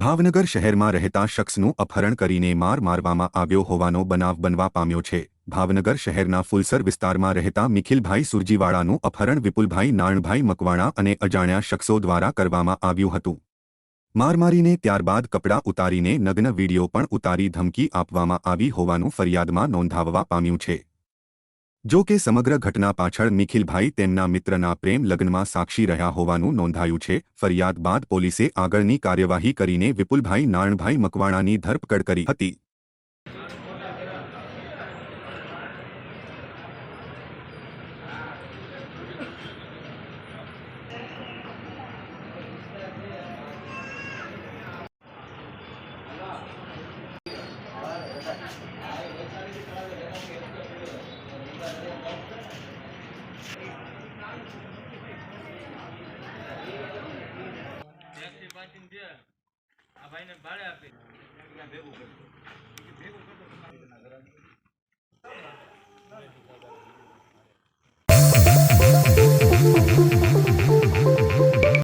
ભાવનગર શહેરમાં રહેતા શખ્સનું અપહરણ કરીને માર મારવામાં આવ્યો હોવાનો બનાવ બનવા પામ્યો છે. ભાવનગર શહેરના ફુલસર વિસ્તારમાં રહેતા મિખિલભાઈ સુરજીવાળાનું અપહરણ વિપુલભાઈ નાણભાઈ મકવાણા અને અજાણ્યા શખ્સો દ્વારા કરવામાં આવ્યું હતું. મારમારીને ત્યારબાદ કપડાં ઉતારીને નગ્ન વીડિયો પણ ઉતારી ધમકી આપવામાં આવી હોવાનું ફરિયાદમાં નોંધાવવા પામ્યું છે. જો કે સમગ્ર ઘટના પાછળ નિખિલભાઈ તેમના મિત્રના પ્રેમ લગ્નમાં સાક્ષી રહ્યા હોવાનું નોંધાયું છે. ફરિયાદ બાદ પોલીસે આગળની કાર્યવાહી કરીને વિપુલભાઈ નારણભાઈ મકવાણાની ધરપકડ કરી હતી. ટેક્સી પાર્કિંગ છે આ ભાઈને ભાડે આપી. ભેગું કર્યું ભેગું